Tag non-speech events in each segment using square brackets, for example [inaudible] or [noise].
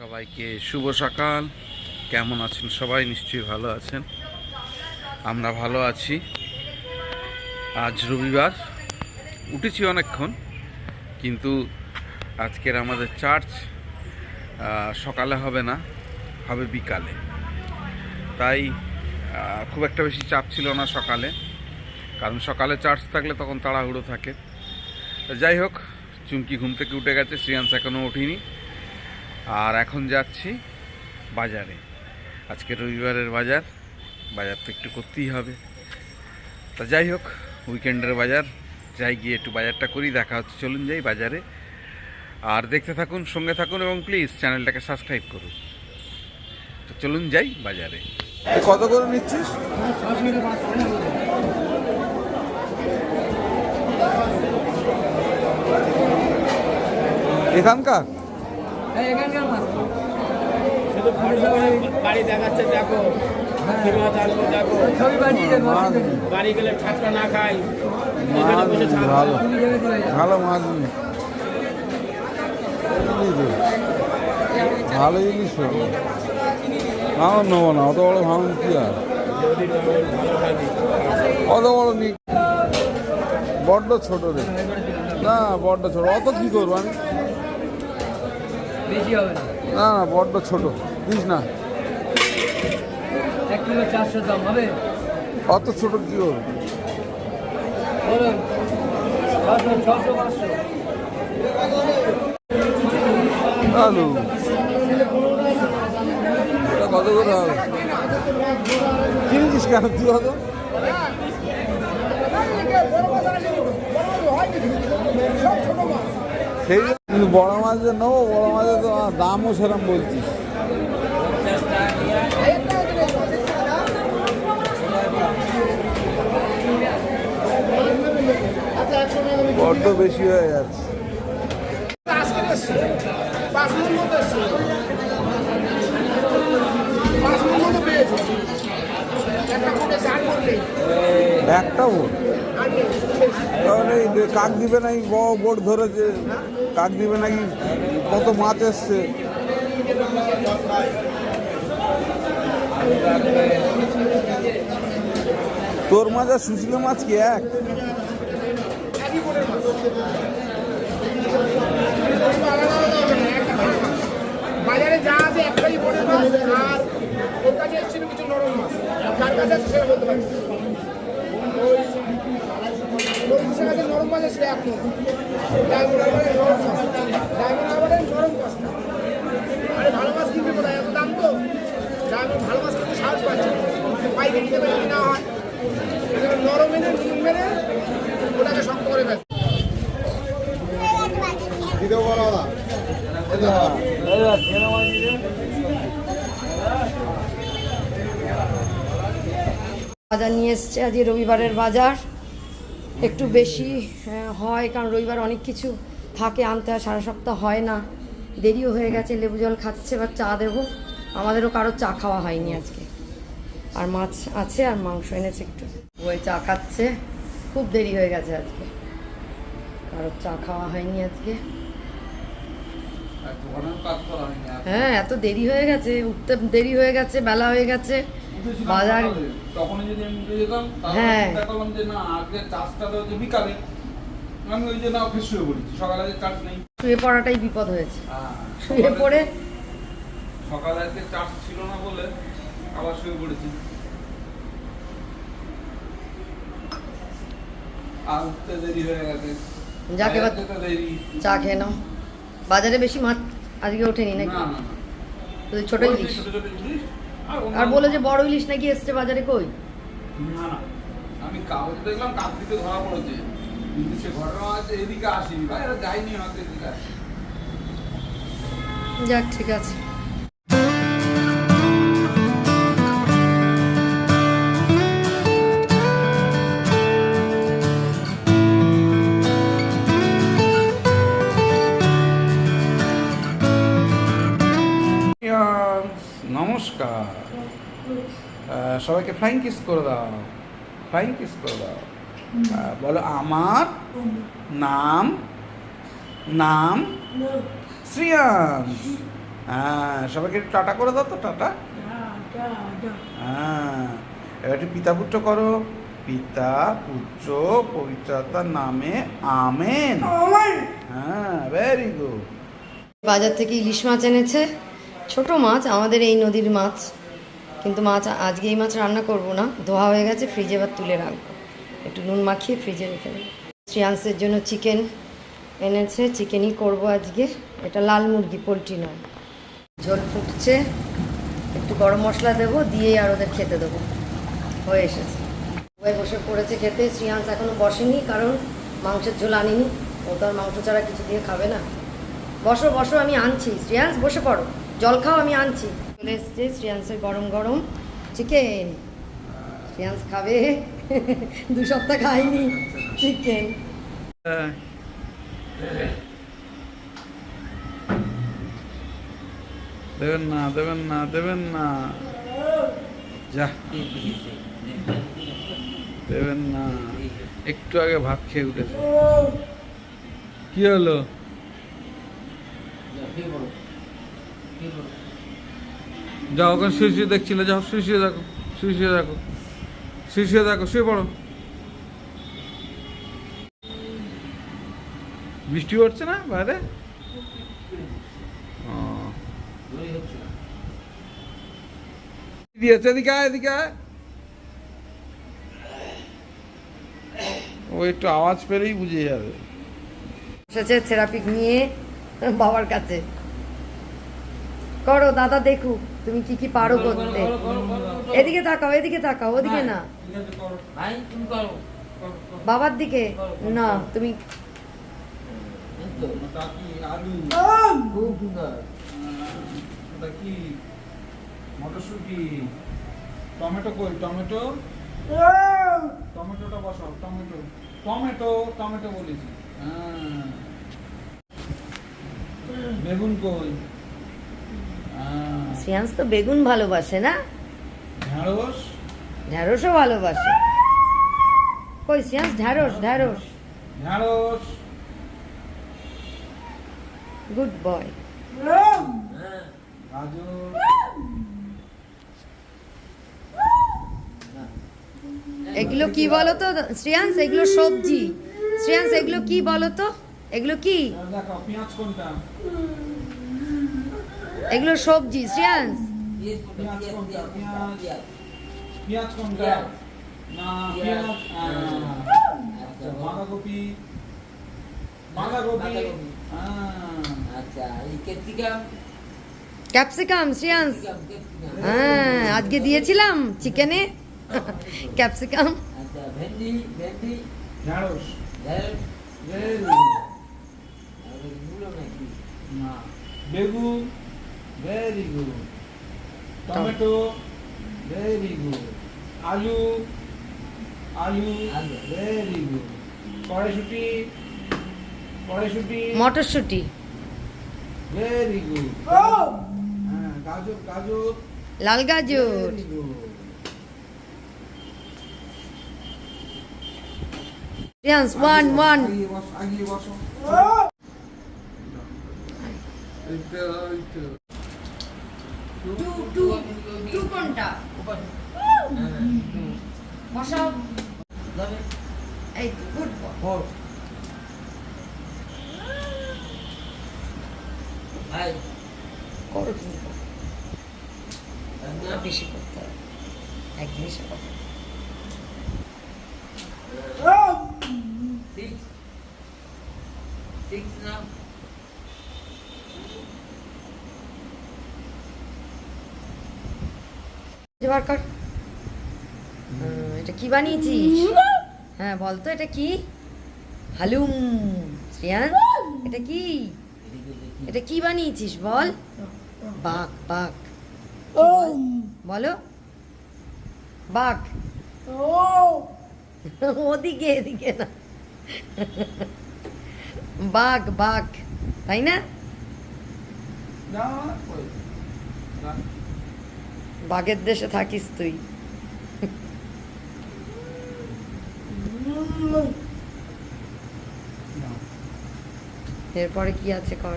সবাইকে শুভ সকাল। কেমন আছেন সবাই? নিশ্চয়ই ভালো আছেন। আমরা ভালো আছি। আজ রবিবার। উঠেছি অনেকক্ষণ, কিন্তু আজকের আমাদের চার্চ সকালে হবে না, হবে বিকালে। তাই খুব একটা বেশি চাপ ছিল না সকালে, কারণ সকালে চার্জ থাকলে তখন তাড়াহুড়ো থাকে। যাই হোক চুমকি ঘুম থেকে উঠে গেছে, শ্রিয়াংশ এখনও ওঠেনি। আর এখন যাচ্ছি বাজারে। আজকে রবিবারের বাজার বাজার তো একটু করতেই হবে। তা যাই হোক উইকেন্ডের বাজার, যাই গিয়ে একটু বাজারটা করি, দেখা হচ্ছে, চলুন যাই বাজারে। আর দেখতে থাকুন, সঙ্গে থাকুন এবং প্লিজ চ্যানেলটাকে সাবস্ক্রাইব করুন। তো চলুন যাই বাজারে। কত করে নিচ্ছিস? এখানকার? বাড়ি দেখাচ্ছে দেখো। দেখো। মাছ। বাড়ি গেলে ঠাটকা না খাই। মাছ ভালো। ভালো মাছ ভালো জিনিস। ভাঙন নেব না অত বড় ভাঙন কি আর? অত বড় নি বড্ড ছোট রে। না বড্ড ছোট। অত কি করব আমি? বেশি হবে না। না বড্ড ছোট দিস না। এক কিলো চারশো দাম হবে? অত ছোট কি পাঁচশো। আলু। কত করে হবে? কিনেছিস কেন? তুই অত সেই জন্য কিন্তু বড় মাছের নেব, বড় মাছের তো দামও সেরকম বলছিস বড্ড বেশি হয়ে যাচ্ছে। একটা বোট কাক দিবে নাকি বড় বোট ধরেছে। কাক দিবে নাকি? কত মাছ এসছে? তোর মাছ আর শুশিলো মাছ কি এক? কাছে নরম মাছ। কার কাছে সেটা বলতে পারছি কাছে নরম এক নম্বর ডায়মন্ড হারবারের নরম মাছ। ডায়মন্ড হারবারের নরম মাছ। আরে ভালো মাছ কিনবে কোথায়? এত দাম তো। ডায়মন্ড ভালো মাছ কিনতে সাহস পাচ্ছে পাইকারি দেবে যদি না হয় নরম এনে নুন মেরে ওটাকে শক্ত করে ফেলে। বাজার নিয়ে এসছে আজকে রবিবারের বাজার। একটু বেশি হয় কারণ রবিবার অনেক কিছু থাকে আনতে হয় সারা সপ্তাহ হয় না। দেরিও হয়ে গেছে লেবু জল খাচ্ছে বা চা দেবো। আমাদেরও কারও চা খাওয়া হয়নি আজকে। আর মাছ আছে আর মাংস এনেছে একটু। ওই চা খাচ্ছে খুব দেরি হয়ে গেছে আজকে। কারোর চা খাওয়া হয়নি আজকে। হ্যাঁ এত দেরি হয়ে গেছে উঠতে দেরি হয়ে গেছে বেলা হয়ে গেছে। বাজার তখন যদি আমি যেতাম তাহলে হ্যাঁ। যে না আজকে চাষটা তো বিকালে। আমি ওই জন্য অফিস শুয়ে পড়েছি। সকালে চার্জ নেই। শুয়ে পড়াটাই বিপদ হয়েছে। শুয়ে পড়ে সকালে আজকে চার্জ ছিল না বলে আবার শুয়ে পড়েছি। উঠতে দেরি হয়ে গেছে। যাকে চা খেয়ে নাও। বাজারে বেশি মাছ আজকে ওঠেনি নাকি? শুধু ছোট ইলিশ আর বলে যে বড় ইলিশ নাকি এসছে বাজারে কই? না না। আমি কাউকে দেখলাম কাক দিতে ধরা পড়েছে। কিন্তু সে ঘটনা আছে এদিকে আসেনি। ভাই এরা যায়নি হয়তো এদিকে যাক ঠিক আছে। নমস্কার। সবাইকে ফ্লাইং কিস করে দাও। ফ্লাইং কিস করে দাও। বলো আমার নাম নাম শ্রিয়ান। হ্যাঁ সবাইকে একটু টাটা করে দাও তো টাটা। হ্যাঁ এবার একটু পিতা পুত্র করো। পিতা পুত্র পবিত্রতার নামে আমেন। হ্যাঁ ভেরি গুড বাজার থেকে ইলিশ মাছ এনেছে। ছোট মাছ, আমাদের এই নদীর মাছ। কিন্তু মাছ, আজকে এই মাছ রান্না করব না। ধোয়া হয়ে গেছে ফ্রিজে এবার তুলে রাখব। একটু নুন মাখিয়ে ফ্রিজে রেখে শ্রিয়াংসের জন্য চিকেন এনেছে। চিকেনই করব আজকে। এটা লাল মুরগি, পোলট্রি নয়। ঝোল ফুটছে। একটু গরম মশলা দেবো, দিয়েই আর ওদের খেতে দেবো। হয়ে এসেছে। সবাই বসে পড়েছে খেতে। শ্রিয়াংস এখনও বসেনি, কারণ মাংসের ঝোল আনিনি। ও তো আর মাংস ছাড়া কিছু দিয়ে খাবে না। বসো বসো, আমি আনছি। শ্রেয়াংস বসে পড়ো। জল খাও, আমি আনছি। চলে এসছে শ্রেয়াংসের গরম গরম চিকেন শ্রেয়াংস খাবে। দু সপ্তাহ খাইনি। চিকেন দেবেন না দেবেন না দেবেন না। যা। দেবেন না। একটু আগে ভাত খেয়ে উঠেছে। কি হলো? যাও, ওখানে শুয়ে শুয়ে দেখছিলে, যাও, শুয়ে শুয়ে দেখো শুয়ে শুয়ে দেখো শুয়ে শুয়ে দেখো শুয়ে পড়ো। বৃষ্টি পড়ছে না বাইরে? এদিকে এদিকে আয়। একটু আওয়াজ পেলেই বুঝে যাবে। এসেছে থেরাপি নিয়ে বাবার কাছে। করো দাদা দেখুক তুমি কি কি পারো করতে। এদিকে তাকাও এদিকে তাকাও ওদিকে না। তুমি করো বাবার দিকে? না তুমি মটরশুটি? টমেটো কই টমেটো? টমেটোটা বসাও টমেটো। টমেটো টমেটো বলেছি। হ্যাঁ। বেগুন কই? হ্যাঁ। শ্রেয়াংস তো বেগুন ভালোবাসে না? ঢেঁড়স ঢ্যাঁড়সও ভালোবাসে। কই শ্রেয়াংস ঢ্যাঁড়স ঢ্যাঁড়স। ঢেঁড়স গুড বয়। এগুলো কি বলো তো শ্রেয়াংস এগুলো সবজি। শ্রেয়াংস এগুলো কি বলো তো এগুলো কি? দেখো পেঁয়াজ কোনটা? এগুলো সবজি শ্রেয়াংস পেঁয়াজ কোনটা? না পেঁয়াজ। আচ্ছা, বাঁধাকপি। বাঁধাকপি। বাঁধাকপি। হ্যাঁ আচ্ছা এই ক্যাপসিকাম? ক্যাপসিকাম শ্রেয়াংস হ্যাঁ আজকে দিয়েছিলাম চিকেনে। ক্যাপসিকাম। আচ্ছা ভেন্ডি ভেন্ডি। বেগুন। Very good tomato very good আলু আলু। ভেরি গুড কড়াইশুটি কড়াইশুটি মটরশুঁটি ভেরি গুড হ্যাঁ গাজর গাজর লাল গাজর very good Shreyans one one করো। বেশি করতে হবে এক জিনিসের কথা সিক্স সিক্স না বার কর। এটা কি বানিয়েছিস? হ্যাঁ বল তো এটা কি? হালুম। শ্রেয়ান এটা কি? এটা কি বানিয়েছিস বল? বাঘ বাঘ। বলো? বাঘ। ওদিকে এদিকে না। বাঘ বাঘ। তাই না। বাঘের দেশে থাকিস তুই। এরপরে কি আছে কর?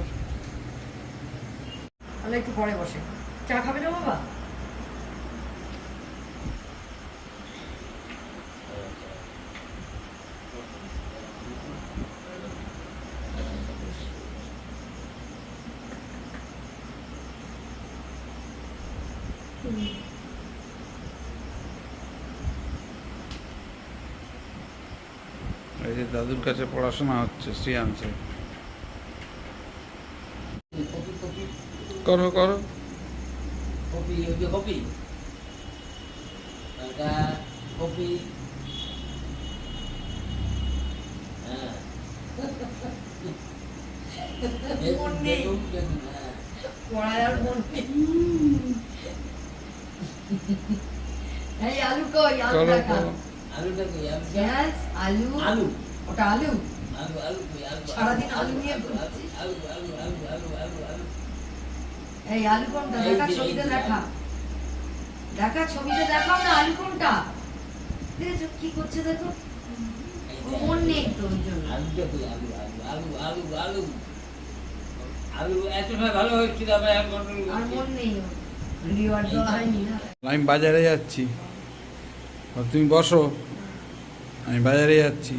তাহলে একটু পরে বসে। চা খাবে না বাবা? দাদুর কাছে পড়াশোনা হচ্ছে শ্রিয়াংশে। করো করো। Copy copy. [laughs] এই আলু কই? আলু আলু আলু। আলু। ওটা আলু? সারাদিন আলু নিয়ে এই আলু কোনটা? দেখা ছবিতে দেখা। দেখা ছবিতে দেখাও না আলু কোনটা? কি করছে দেখো? নেই তো আমি বাজারে যাচ্ছি। তুমি বসো। আমি বাজারে যাচ্ছি।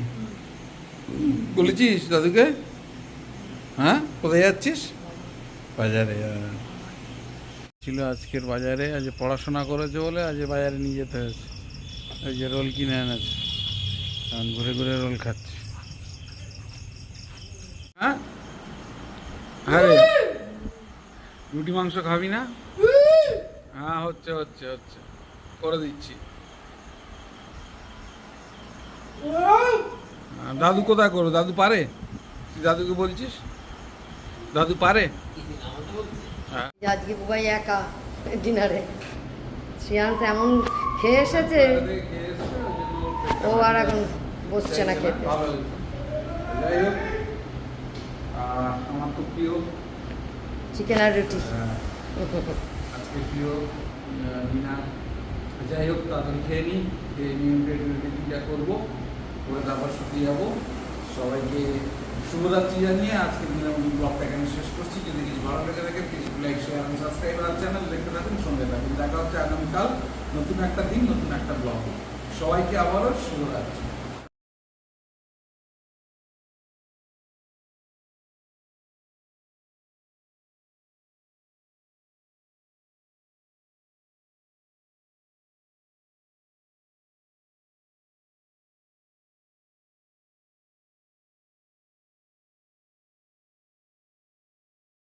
বলেছিস দাদুকে হ্যাঁ? কোথায় যাচ্ছিস? বাজারে ছিল আজকের বাজারে আজ পড়াশোনা করেছে বলে আজ বাজারে নিয়ে যেতে হয়েছে। ওই যে রোল কিনে এনেছে এখন ঘুরে ঘুরে রোল খাচ্ছে। হ্যাঁ? আরে রুটি মাংস খাবি না? হ্যাঁ হচ্ছে হচ্ছে হচ্ছে। করে দিচ্ছি। দাদু কোথায় করো দাদু পারে? তুই দাদুকে বলছিস? দাদু পারে? হ্যাঁ আজকে বুবাই একা ডিনারে। শ্রিয়াংশ এমন খেয়ে এসেছে ও আর এখন বসছে না খেতে। যাই হোক আহ, আমার তো প্রিয়। চিকেন আর রুটি। আজকে প্রিয় ডিনার। যাই হোক তাড়াতাড়ি খেয়ে নিই খেয়ে নিয়ে করব। করে তারপর শুকিয়ে যাব। সবাইকে শুভরাত্রি জানিয়ে আজকে আমি ব্লগটা এখানে শেষ করছি। যদি কিছু ভালো লেগে থাকে প্লিজ লাইক শেয়ার এবং সাবস্ক্রাইব করার চ্যানেল দেখতে থাকুন সঙ্গে থাকুন। দেখা হচ্ছে আগামীকাল নতুন একটা দিন, নতুন একটা ব্লগ সবাইকে আবারও শুভরাত্রি।